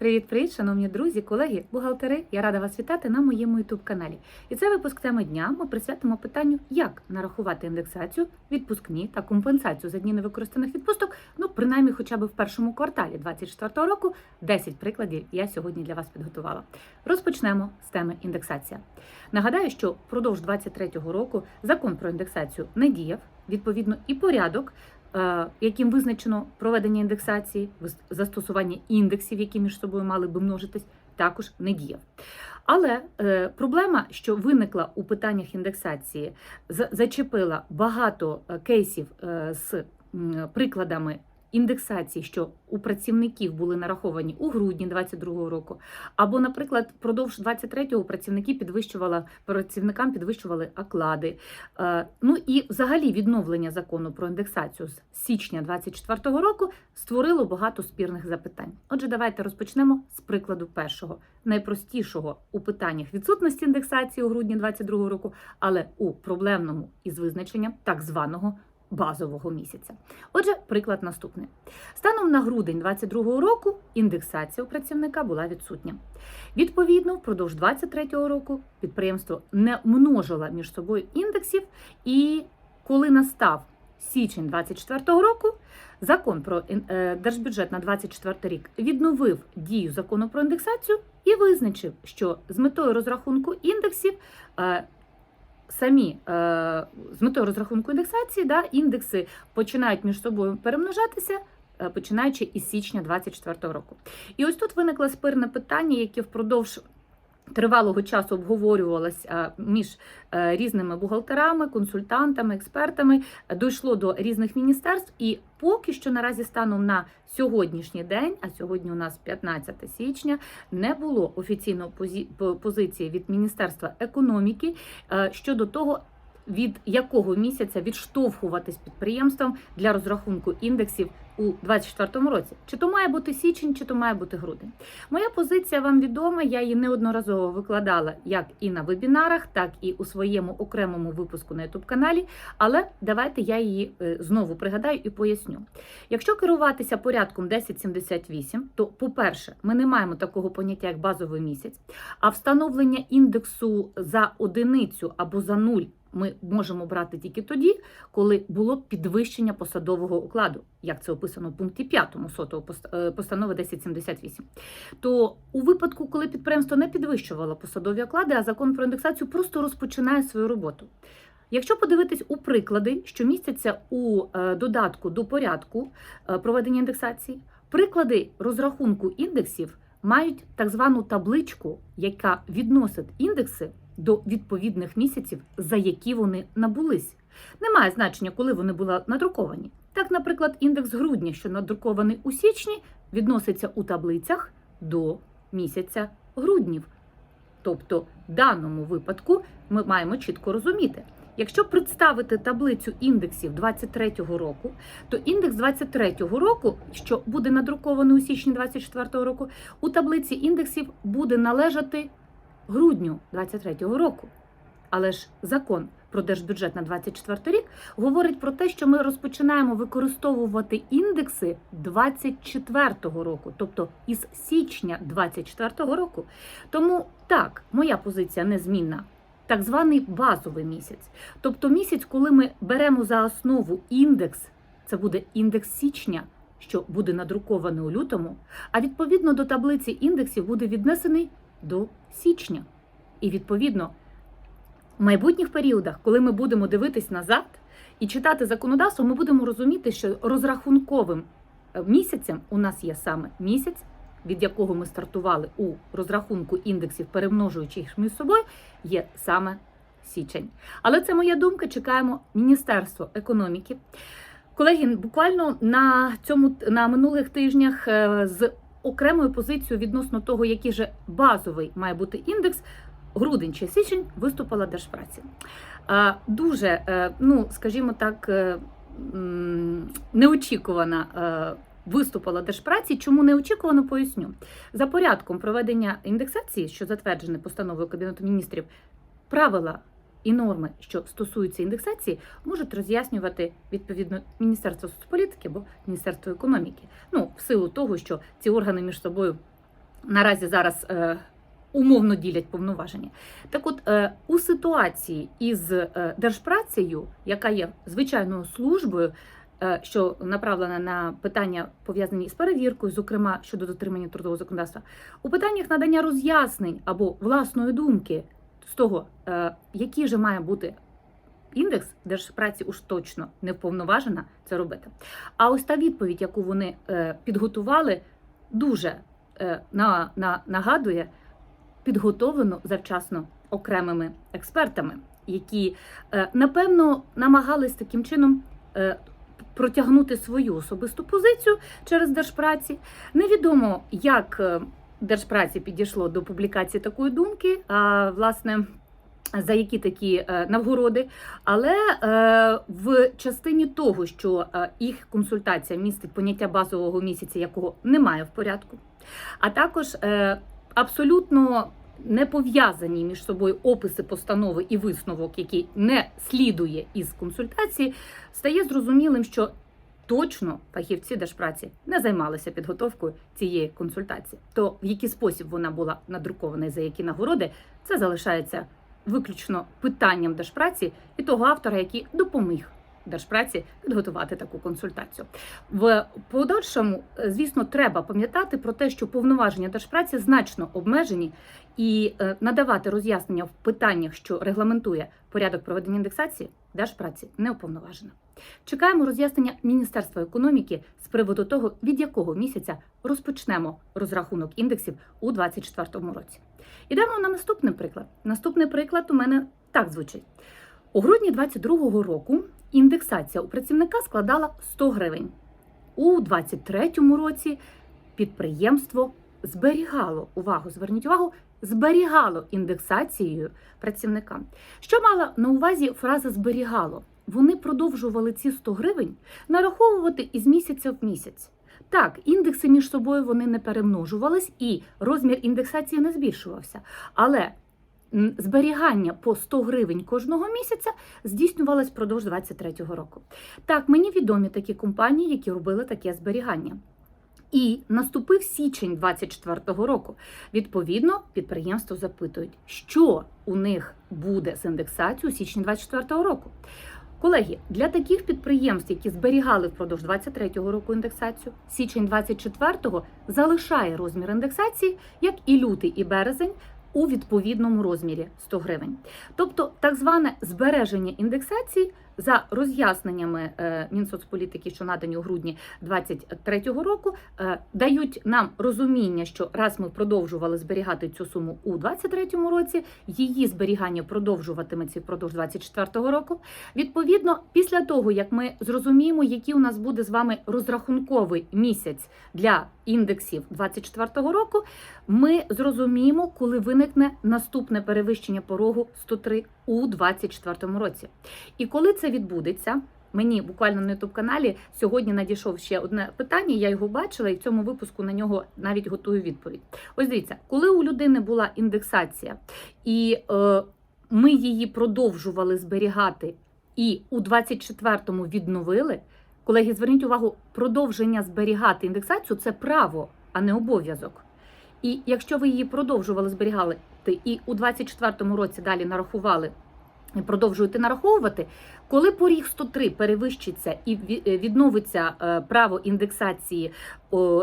Привіт-привіт, шановні друзі, колеги, бухгалтери. Я рада вас вітати на моєму youtube каналі. І це випуск теми дня. Ми присвятимо питанню, як нарахувати індексацію, відпускні та компенсацію за дні невикористаних відпусток. Ну, принаймні, хоча б в першому кварталі 2024 року. 10 прикладів я сьогодні для вас підготувала. Розпочнемо з теми індексація. Нагадаю, що впродовж 2023 року закон про індексацію не діяв. Відповідно, і порядок яким визначено проведення індексації, застосування індексів, які між собою мали би множитись, також не діяв. Але е, проблема, що виникла у питаннях індексації, за- зачепила багато е, кейсів е, з прикладами. Індексації, що у працівників були нараховані у грудні 22 року, або, наприклад, впродовж 23-го працівники підвищували працівникам підвищували оклади, Е, Ну і взагалі відновлення закону про індексацію з січня 2024 року створило багато спірних запитань. Отже, давайте розпочнемо з прикладу першого, найпростішого у питаннях відсутності індексації у грудні 2022 року, але у проблемному із визначенням так званого базового місяця. Отже, приклад наступний. Станом на грудень 2022 року індексація у працівника була відсутня. Відповідно, впродовж 2023 року підприємство не множило між собою індексів, і коли настав січень 2024 року, закон про е, держбюджет на 2024 рік відновив дію закону про індексацію і визначив, що з метою розрахунку індексів. Самі е, з метою розрахунку індексації, да, індекси починають між собою перемножатися, е, починаючи із січня 2024 року. І ось тут виникло спирне питання, яке впродовж тривалого часу обговорювалось а, між е, різними бухгалтерами, консультантами, експертами, е, дійшло до різних міністерств, і поки що наразі станом на сьогоднішній день, а сьогодні у нас 15 січня, не було офіційної позі- позиції від Міністерства економіки е, щодо того. Від якого місяця відштовхуватись підприємствам для розрахунку індексів у 2024 році? Чи то має бути січень, чи то має бути грудень? Моя позиція вам відома. Я її неодноразово викладала як і на вебінарах, так і у своєму окремому випуску на youtube каналі. Але давайте я її е, знову пригадаю і поясню. Якщо керуватися порядком 1078, то, по-перше, ми не маємо такого поняття як базовий місяць, а встановлення індексу за одиницю або за нуль. Ми можемо брати тільки тоді, коли було підвищення посадового окладу, як це описано в пункті 5 сотого е, постанови 1078. То у випадку, коли підприємство не підвищувало посадові оклади, а закон про індексацію просто розпочинає свою роботу. Якщо подивитись у приклади, що містяться у е, додатку до порядку е, проведення індексації, приклади розрахунку індексів мають так звану табличку, яка відносить індекси до відповідних місяців, за які вони набулись. Немає значення, коли вони були надруковані. Так, наприклад, індекс грудня, що надрукований у січні, відноситься у таблицях до місяця груднів. Тобто, в даному випадку ми маємо чітко розуміти. Якщо представити таблицю індексів 23-го року, то індекс 23-го року, що буде надрукований у січні 24-го року, у таблиці індексів буде належати грудню 23-го року. Але ж закон про держбюджет на 24 рік говорить про те, що ми розпочинаємо використовувати індекси 24-го року, тобто із січня 24-го року. Тому так, моя позиція незмінна. Так званий базовий місяць. Тобто місяць, коли ми беремо за основу індекс, це буде індекс січня, що буде надрукований у лютому, а відповідно до таблиці індексів буде віднесений до січня. І відповідно в майбутніх періодах, коли ми будемо дивитись назад і читати законодавство, ми будемо розуміти, що розрахунковим е, місяцем у нас є саме місяць, від якого ми стартували у розрахунку індексів, перемножуючи їх між собою, є саме січень. Але це моя думка. Чекаємо Міністерство економіки. Колеги, буквально на цьому на минулих тижнях е, з окремою позицією відносно того, який же базовий має бути індекс, грудень чи січень виступила Держпраці. Дуже, е, ну скажімо так, е, неочікувана. е, Виступила Держпраці. Чому неочікувано, поясню. За порядком проведення індексації, що затверджене постановою Кабінету міністрів, правила і норми, що стосуються індексації, можуть роз'яснювати відповідно Міністерство соцполітики або Міністерство економіки. Ну, в силу того, що ці органи між собою наразі зараз е, умовно ділять повноваження. Так от, е, у ситуації із е, держпрацею, яка є звичайною службою, е, що направлена на питання пов'язані з перевіркою, зокрема щодо дотримання трудового законодавства, у питаннях надання роз'яснень або власної думки з того, е, який же має бути індекс держпраці, уж точно не вповноважена це робити. А ось та відповідь, яку вони е, підготували, дуже е, на, на, нагадує підготовлену завчасно окремими експертами, які напевно намагались таким чином. Протягнути свою особисту позицію через держпраці. Невідомо, як держпраці підійшло до публікації такої думки, а власне за які такі е, нагороди. Але е, в частині того, що е, їх консультація містить поняття базового місяця, якого немає в порядку, а також абсолютно не пов'язані між собою описи постанови і висновок, який не слідує із консультації, стає зрозумілим, що точно фахівці держпраці не займалися підготовкою цієї консультації. То в який спосіб вона була надрукована і за які нагороди, це залишається виключно питанням держпраці і того автора, який допоміг держпраці підготувати таку консультацію. В подальшому, е, звісно, треба пам'ятати про те, що повноваження держпраці значно обмежені, і е, надавати роз'яснення в питаннях, що регламентує порядок проведення індексації, держпраці не уповноважена. Чекаємо роз'яснення Міністерства економіки з приводу того, від якого місяця розпочнемо розрахунок індексів у 2024 році. Ідемо на наступний приклад. Наступний приклад у мене так звучить. У грудні 2022 року індексація у працівника складала 100 гривень. У 2023 році підприємство зберігало увагу, зверніть увагу, зберігало індексацією працівника. Що мала на увазі фраза зберігало? Вони продовжували ці 100 гривень нараховувати із місяця в місяць. Так, індекси між собою вони не перемножувались і розмір індексації не збільшувався. Але зберігання по 100 гривень кожного місяця здійснювалось впродовж 2023 року. Так, мені відомі такі компанії, які робили таке зберігання. І наступив січень 24-го року. Відповідно, підприємство запитують, що у них буде з індексацією у січні 24-го року. Колеги, для таких підприємств, які зберігали впродовж 23-го року індексацію, січень 24-го залишає розмір індексації, як і лютий і березень. У відповідному розмірі 100 гривень. Тобто так зване збереження індексації за роз'ясненнями е, Мінсоцполітики, що надані у грудні 2023 року, е, дають нам розуміння, що раз ми продовжували зберігати цю суму у 2023 році, її зберігання продовжуватиметься впродовж 2024 року. Відповідно, після того як ми зрозуміємо, який у нас буде з вами розрахунковий місяць для індексів 2024 року, ми зрозуміємо, коли виникне наступне перевищення порогу 103 у 2024 році. І коли це відбудеться, мені буквально на youtube каналі сьогодні надійшов ще одне питання. Я його бачила, і в цьому випуску на нього навіть готую відповідь. Ось дивіться, коли у людини була індексація, і е, ми її продовжували зберігати, і у 24-му відновили. Колеги, зверніть увагу, продовження зберігати індексацію це право, а не обов'язок. І якщо ви її продовжували зберігати і у 24-му році далі нарахували продовжуєте нараховувати, коли поріг 103 перевищиться і е, відновиться е, право індексації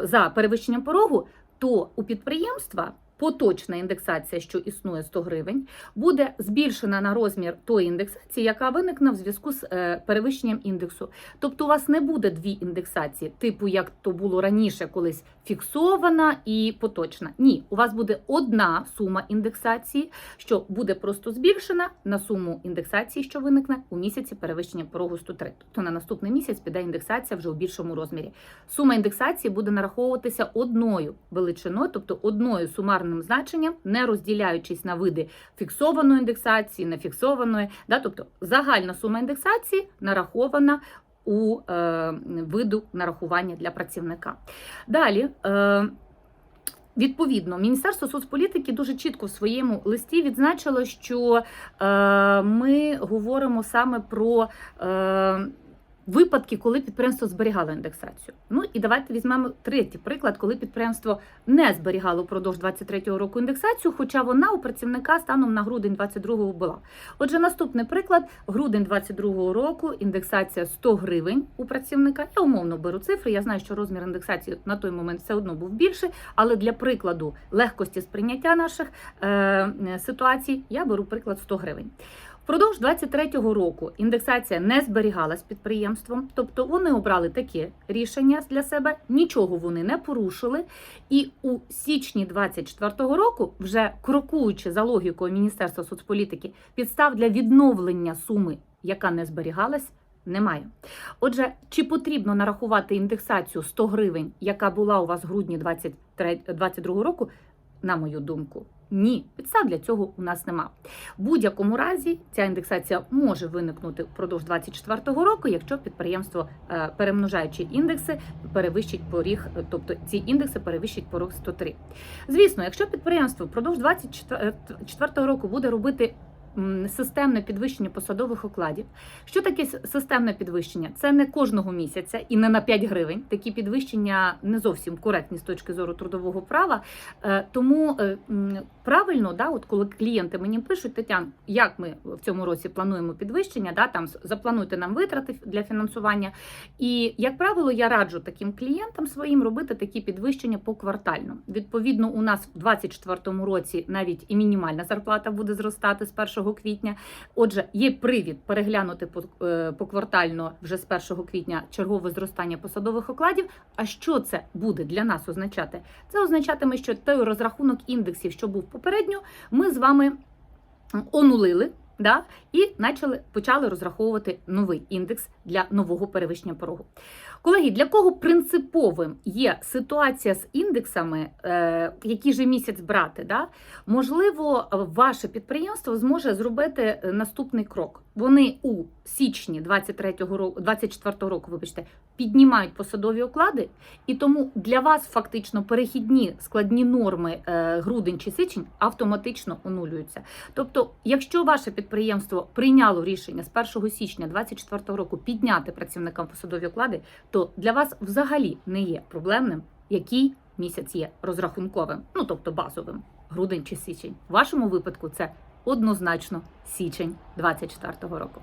за перевищенням порогу, то у підприємства поточна індексація, що існує 100 гривень, буде збільшена на розмір тої індексації, яка виникне в зв'язку з е, перевищенням індексу. Тобто у вас не буде дві індексації, типу як то було раніше, колись фіксована і поточна. Ні, у вас буде одна сума індексації, що буде просто збільшена на суму індексації, що виникне у місяці перевищення порогу 103. Тобто на наступний місяць піде індексація вже у більшому розмірі. Сума індексації буде нараховуватися одною величиною, тобто одною сумарним значенням, не розділяючись на види фіксованої індексації, нефіксованої. Да? Тобто загальна сума індексації нарахована у е, виду нарахування для працівника. Далі. Е, Відповідно, Міністерство соцполітики дуже чітко в своєму листі відзначило, що е, ми говоримо саме про е, випадки, коли підприємство зберігало індексацію. Ну і давайте візьмемо третій приклад, коли підприємство не зберігало впродовж 23-го року індексацію, хоча вона у працівника станом на грудень 22-го була. Отже, наступний приклад: грудень 22-го року індексація 100 гривень у працівника. Я умовно беру цифри. Я знаю, що розмір індексації на той момент все одно був більший, але для прикладу легкості сприйняття наших е, ситуацій я беру приклад 100 гривень. Впродовж 23-го року індексація не зберігалась підприємством, тобто вони обрали таке рішення для себе, нічого вони не порушили. І у січні 24-го року, вже крокуючи за логікою Міністерства соцполітики, підстав для відновлення суми, яка не зберігалась, немає. Отже, чи потрібно нарахувати індексацію 100 гривень, яка була у вас в грудні 2022 року? На мою думку, ні, підстав для цього у нас нема. В будь-якому разі ця індексація може виникнути впродовж 2024 року, якщо підприємство, е, перемножаючи індекси, перевищить поріг, е, тобто ці індекси перевищить порог 103. Звісно, якщо підприємство впродовж 2024 року буде робити системне підвищення посадових окладів. Що таке системне підвищення? Це не кожного місяця і не на 5 гривень. Такі підвищення не зовсім коректні з точки зору трудового права. Е, Тому е, правильно, да, от коли клієнти мені пишуть, Тетян, як ми в цьому році плануємо підвищення, да, там заплануйте нам витрати для фінансування. І як правило, я раджу таким клієнтам своїм робити такі підвищення поквартально. Відповідно, у нас в 2024 році навіть і мінімальна зарплата буде зростати з 1 квітня. Отже, є привід переглянути е, поквартально вже з 1 квітня чергове зростання посадових окладів. А що це буде для нас означати? Це означатиме, що той розрахунок індексів, що був попередньо, ми з вами онулили. Да, і почали почали розраховувати новий індекс для нового перевищення порогу. Колеги, для кого принциповим є ситуація з індексами, е, який же місяць брати? Да? Можливо, ваше підприємство зможе зробити е, наступний крок. Вони у січні 23-го року, 24-го року, вибачте, піднімають посадові оклади, і тому для вас фактично перехідні складні норми е, грудень чи січень автоматично онулюються. Тобто, якщо ваше підприємство прийняло рішення з 1 січня 2024 року підняти працівникам посадові оклади, то для вас взагалі не є проблемним, який місяць є розрахунковим, ну тобто базовим, грудень чи січень. В вашому випадку це однозначно січень 24-го року.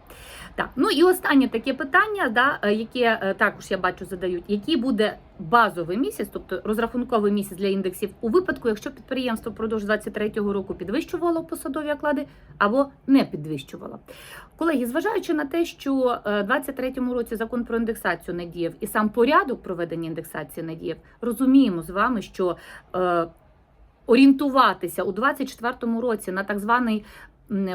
Так, ну і останнє таке питання, да, е, яке е, також я бачу задають, який буде базовий місяць, тобто розрахунковий місяць для індексів, у випадку, якщо підприємство впродовж 23-го року підвищувало посадові оклади або не підвищувало. Колеги, зважаючи на те, що е, в 23-му році закон про індексацію не діяв і сам порядок проведення індексації не діяв, розуміємо з вами, що орієнтуватися у 24-му році на так званий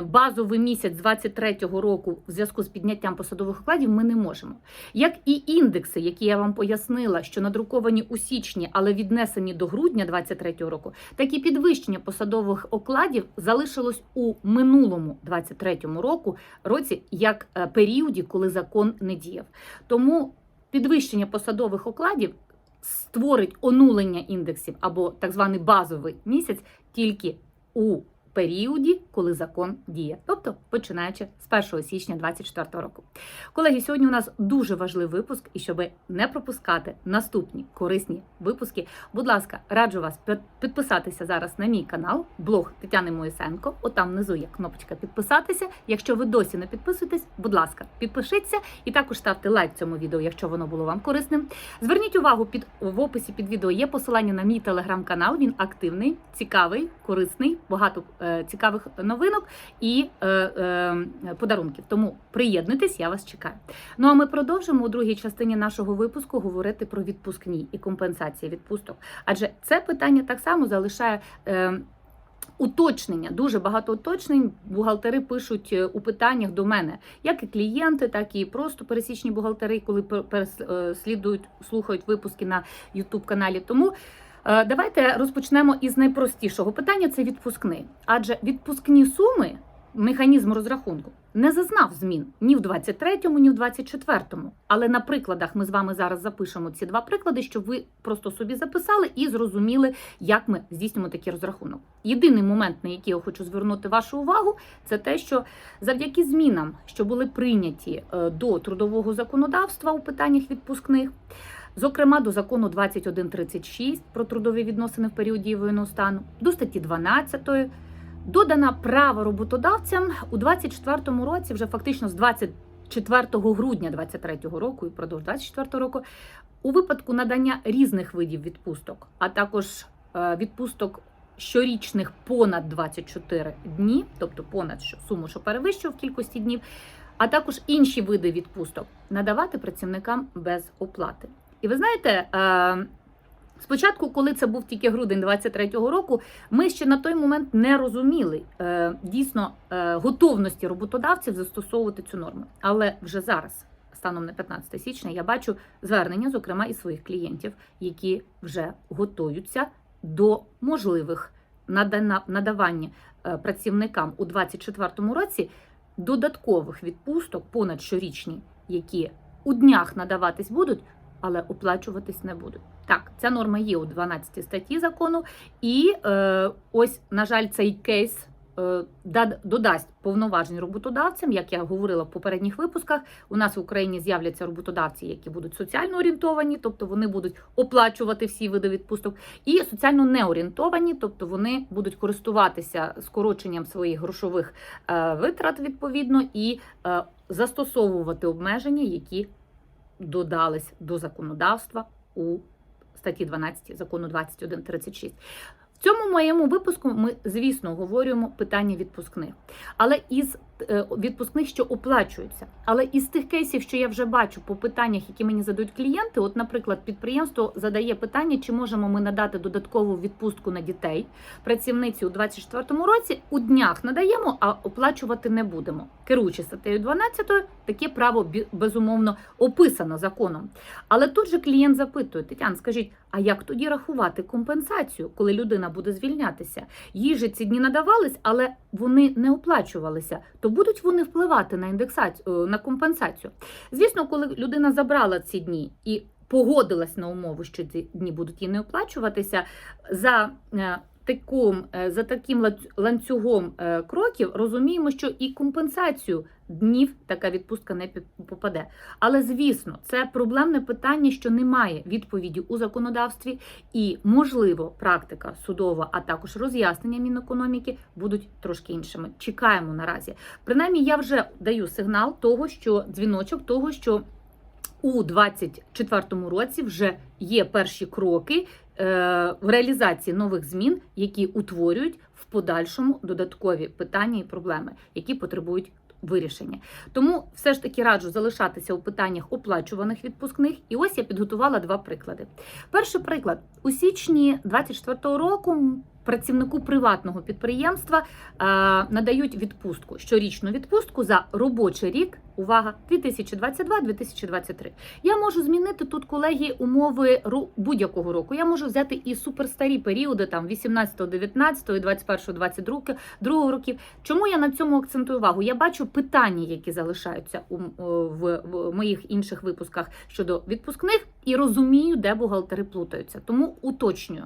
базовий місяць 23-го року в зв'язку з підняттям посадових окладів ми не можемо. Як і індекси, які я вам пояснила, що надруковані у січні, але віднесені до грудня 23-го року, так і підвищення посадових окладів залишилось у минулому 23-му року році як е, періоді, коли закон не діяв. Тому підвищення посадових окладів створить онулення індексів або так званий базовий місяць тільки у періоді, коли закон діє, тобто починаючи з 1 січня 2024 року. Колеги, сьогодні у нас дуже важливий випуск, і щоб не пропускати наступні корисні випуски, будь ласка, раджу вас підписатися зараз на мій канал, блог Тетяни Моїсенко. Отам внизу є кнопочка підписатися. Якщо ви досі не підписуєтесь, будь ласка, підпишіться і також ставте лайк цьому відео, якщо воно було вам корисним. Зверніть увагу, під в описі під відео є посилання на мій телеграм-канал. Він активний, цікавий, корисний, багато цікавих новинок і е, е, подарунків. Тому приєднуйтесь, я вас чекаю. Ну а ми продовжимо у другій частині нашого випуску говорити про відпускні і компенсації відпусток. Адже це питання так само залишає. Е, Уточнення, дуже багато уточнень. Бухгалтери пишуть е, у питаннях до мене, як і клієнти, так і просто пересічні бухгалтери, коли пер- перес- е, слухають випуски на youtube каналі. Тому е, давайте розпочнемо із найпростішого питання: це відпускний. Адже відпускні суми механізм розрахунку не зазнав змін ні в 23-му, ні в 24-му. Але на прикладах ми з вами зараз запишемо ці два приклади, щоб ви просто собі записали і зрозуміли, як ми здійснюємо такий розрахунок. Єдиний момент, на який я хочу звернути вашу увагу, це те, що завдяки змінам, що були прийняті е, до трудового законодавства у питаннях відпускних. Зокрема, до закону 2136 про трудові відносини в період дії воєнного стану, до статті 12 додана право роботодавцям у 24 році, вже фактично з 24 грудня 23 року і продовж 24 року, у випадку надання різних видів відпусток, а також е, відпусток щорічних понад 24 дні, тобто понад суму, що перевищує в кількості днів, а також інші види відпусток надавати працівникам без оплати. І ви знаєте, е, спочатку, коли це був тільки грудень 23-го року, ми ще на той момент не розуміли е, дійсно е, готовності роботодавців застосовувати цю норму. Але вже зараз, станом на 15 січня, я бачу звернення, зокрема і своїх клієнтів, які вже готуються до можливих надана- надавання працівникам у 2024 році додаткових відпусток понад щорічні, які у днях надаватись будуть, але оплачуватись не будуть. Так, ця норма є у 12 статті закону, і е, ось, на жаль, цей кейс е, додасть повноважень роботодавцям, як я говорила в попередніх випусках. У нас в Україні з'являться роботодавці, які будуть соціально орієнтовані, тобто вони будуть оплачувати всі види відпусток, і соціально неорієнтовані, тобто вони будуть користуватися скороченням своїх грошових е, витрат відповідно і е, застосовувати обмеження, які додались до законодавства у статті 12 закону 2136. В цьому моєму випуску ми, звісно, говоримо питання відпускних, але із відпускних, що оплачуються. Але із тих кейсів, що я вже бачу по питаннях, які мені задають клієнти, от, наприклад, підприємство задає питання, чи можемо ми надати додаткову відпустку на дітей працівниці у 24-му році. У днях надаємо, а оплачувати не будемо. Керуючи статтею 12, таке право безумовно описано законом. Але тут же клієнт запитує: Тетяна, скажіть, а як тоді рахувати компенсацію, коли людина буде звільнятися? Їй же ці дні надавались, але вони не оплачувалися. То будуть вони впливати на індексацію на компенсацію? Звісно, коли людина забрала ці дні і погодилась на умову, що ці дні будуть їй не оплачуватися, за е, таким, е, за таким ланцюгом е, кроків розуміємо, що і компенсацію днів така відпустка не попаде. Але звісно, це проблемне питання, що немає відповіді у законодавстві, і можливо, практика судова, а також роз'яснення Мінекономіки будуть трошки іншими. Чекаємо наразі. Принаймні, я вже даю сигнал того, що дзвіночок того, що у 2024 році вже є перші кроки в реалізації нових змін, які утворюють в подальшому додаткові питання і проблеми, які потребують вирішення. Тому все ж таки раджу залишатися у питаннях оплачуваних відпускних. І ось я підготувала два приклади. Перший приклад у січні 2024 року. Працівнику приватного підприємства е, надають відпустку щорічну відпустку за робочий рік. Увага, 2022-2023. Я можу змінити тут колеги умови будь-якого року. Я можу взяти і суперстарі періоди, там 18, 19, 21, 22 другого років. Чому я на цьому акцентую увагу? Я бачу питання, які залишаються у в, в моїх інших випусках щодо відпускних, і розумію, де бухгалтери плутаються. Тому уточнюю.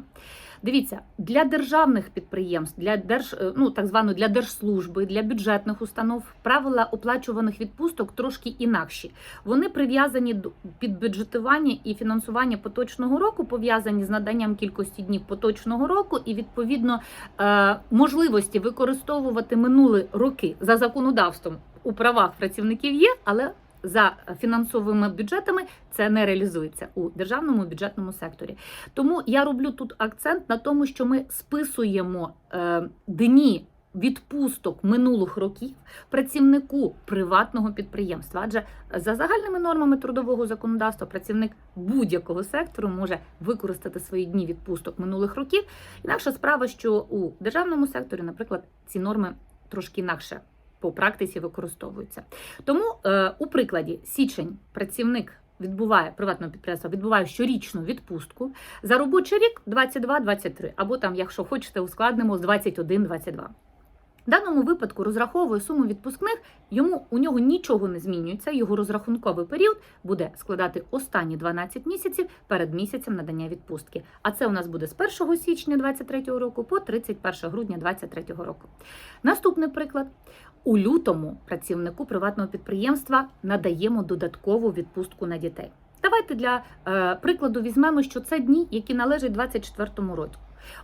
Дивіться, для державних підприємств, для держ, е, ну так звано для держслужби, для бюджетних установ правила оплачуваних відпусток трошки інакші. Вони прив'язані до бюджетування і фінансування поточного року, пов'язані з наданням кількості днів поточного року, і відповідно е, можливості використовувати минулі роки за законодавством у правах працівників є, але за фінансовими бюджетами це не реалізується у державному бюджетному секторі. Тому я роблю тут акцент на тому, що ми списуємо е, дні відпусток минулих років працівнику приватного підприємства. Адже за загальними нормами трудового законодавства працівник будь-якого сектору може використати свої дні відпусток минулих років. Інакша справа, що у державному секторі, наприклад, ці норми трошки інакше по практиці використовуються. Тому е, у прикладі січень працівник відбуває приватного підприємства, відбуває щорічну відпустку за робочий рік 22-23, або там, якщо хочете, ускладнимо з 21-22. В даному випадку розраховує суму відпускних, йому у нього нічого не змінюється. Його розрахунковий період буде складати останні 12 місяців перед місяцем надання відпустки. А це у нас буде з 1 січня 2023 року по 31 грудня 2023 року. Наступний приклад. У лютому працівнику приватного підприємства надаємо додаткову відпустку на дітей. Давайте для е, прикладу візьмемо, що це дні, які належать 2024 році.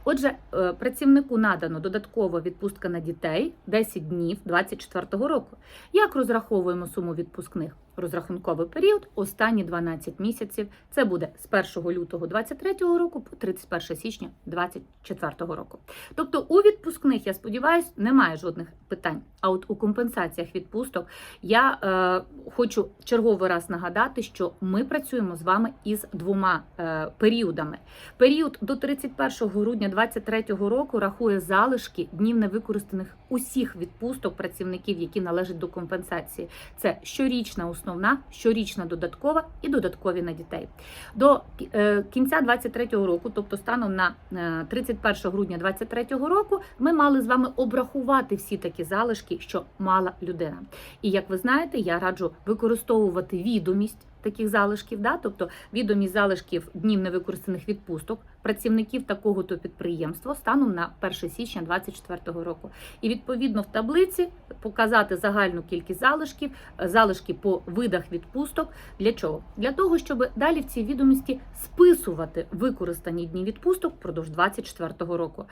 Отже, е, працівнику надано додаткова відпустка на дітей 10 днів 2024 року. Як розраховуємо суму відпускних? Розрахунковий період останні 12 місяців. Це буде з 1 лютого 2023 року по 31 січня 2024 року. Тобто у відпускних, я сподіваюся, немає жодних питань. А от у компенсаціях відпусток я е, хочу черговий раз нагадати, що ми працюємо з вами із двома е, періодами. Період до 31 грудня 2023 року рахує залишки днів невикористаних усіх відпусток працівників, які належать до компенсації. Це щорічна основна, щорічна додаткова і додаткові на дітей. До е, кінця 2023 року, тобто станом на е, 31 грудня 2023 року, ми мали з вами обрахувати всі такі залишки, що мала людина. І як ви знаєте, я раджу використовувати відомість. Таких залишків, да, тобто відомість залишків днів невикористаних відпусток працівників такого то підприємства станом на 1 січня 2024 року. І відповідно в таблиці показати загальну кількість залишків, е, залишки по видах відпусток. Для чого? Для того, щоб далі в цій відомості списувати використані дні відпусток впродовж 2024 року.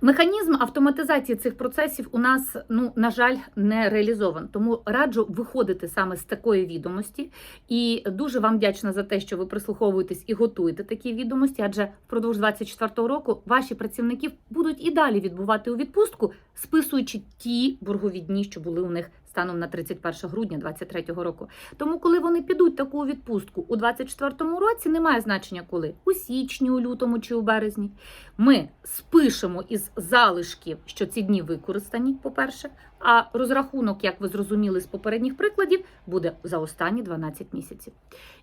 Механізм автоматизації цих процесів у нас, ну на жаль, не реалізован. Тому раджу виходити саме з такої відомості. І дуже вам вдячна за те, що ви прислуховуєтесь і готуєте такі відомості, адже впродовж 2024 року ваші працівники будуть і далі відбувати у відпустку, списуючи ті боргові дні, що були у них станом на 31 грудня 2023 року. Тому, коли вони підуть таку відпустку у 2024 році, немає значення коли у січні, у лютому чи у березні. Ми спишемо із залишків, що ці дні використані, по-перше. А розрахунок, як ви зрозуміли з попередніх прикладів, буде за останні 12 місяців.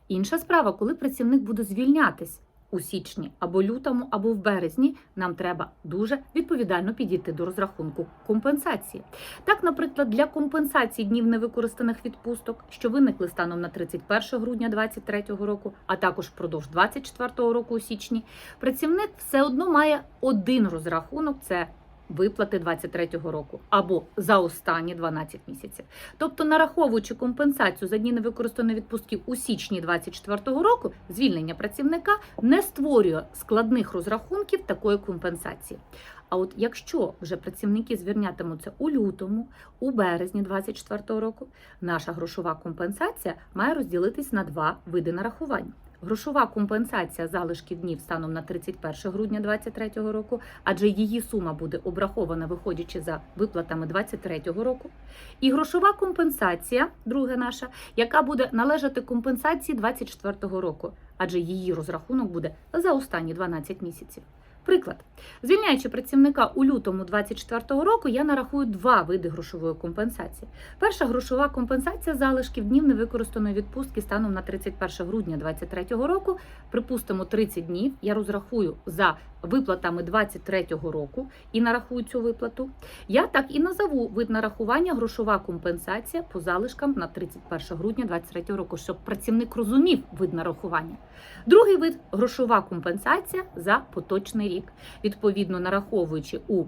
Інша справа, коли працівник буде звільнятись у січні або лютому, або в березні, нам треба дуже відповідально підійти до розрахунку компенсації. Так, наприклад, для компенсації днів невикористаних відпусток, що виникли станом на 31 грудня 2023 року, а також впродовж 2024 року у січні, працівник все одно має один розрахунок це. Виплати 23-го року або за останні 12 місяців. Тобто, нараховуючи компенсацію за дні невикористаної відпустки у січні 24-го року, звільнення працівника не створює складних розрахунків такої компенсації. А от якщо вже працівники звільнятимуться у лютому, у березні 2024 року, наша грошова компенсація має розділитись на два види нарахувань. Грошова компенсація залишків днів станом на 31 грудня 2023 року, адже її сума буде обрахована, виходячи за виплатами 2023 року. І грошова компенсація, друга наша, яка буде належати компенсації 2024 року, адже її розрахунок буде за останні 12 місяців. Приклад, звільняючи працівника у лютому 2024 року, я нарахую два види грошової компенсації. Перша грошова компенсація залишків днів невикористаної відпустки станом на 31 грудня 2023 року. Припустимо 30 днів. Я розрахую за виплатами 2023 року і нарахую цю виплату. Я так і назову вид нарахування грошова компенсація по залишкам на 31 грудня 2023 року, щоб працівник розумів вид нарахування. Другий вид грошова компенсація за поточний рік, відповідно нараховуючи у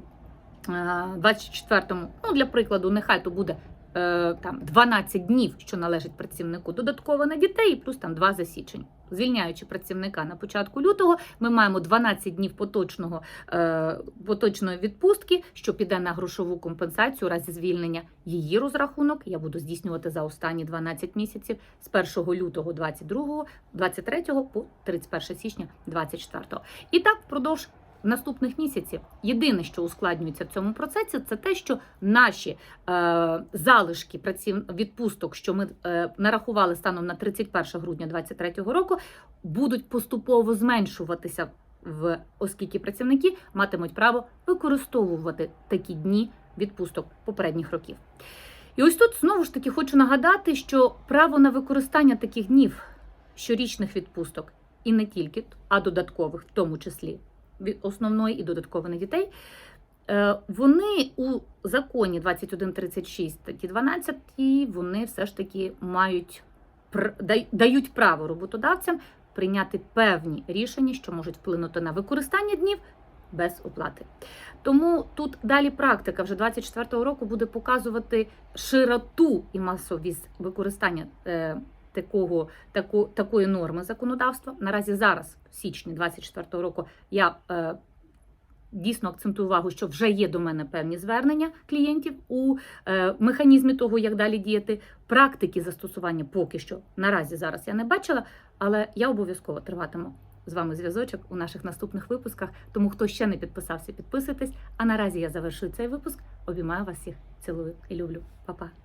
24-му, ну для прикладу, нехай то буде е, там 12 днів, що належить працівнику, додатково на дітей, і плюс там 2 за. Звільняючи працівника на початку лютого, ми маємо 12 днів поточного, е, поточної відпустки, що піде на грошову компенсацію у разі звільнення. Її розрахунок я буду здійснювати за останні 12 місяців з 1 лютого 22, 23 по 31 січня 24. І так впродовж наступних місяців. Єдине, що ускладнюється в цьому процесі, це те, що наші е, залишки праців... відпусток, що ми е, нарахували станом на 31 грудня 2023 року, будуть поступово зменшуватися, в оскільки працівники матимуть право використовувати такі дні відпусток попередніх років. І ось тут знову ж таки хочу нагадати, що право на використання таких днів щорічних відпусток і не тільки, а додаткових, в тому числі від основної і додаткової на дітей, Е, Вони у законі 2136 статті 12 вони все ж таки мають дають право роботодавцям прийняти певні рішення, що можуть вплинути на використання днів без оплати. Тому тут далі практика вже 24-го року буде показувати широту і масовість використання е, такого, таку, такої норми законодавства. Наразі зараз, в січні 24-го року, я е, дійсно акцентую увагу, що вже є до мене певні звернення клієнтів у е, механізмі того, як далі діяти. Практики застосування поки що наразі зараз я не бачила, але я обов'язково триватиму з вами зв'язочок у наших наступних випусках. Тому хто ще не підписався, підписуйтесь. А наразі я завершую цей випуск. Обіймаю вас всіх, цілую і люблю. Па-па.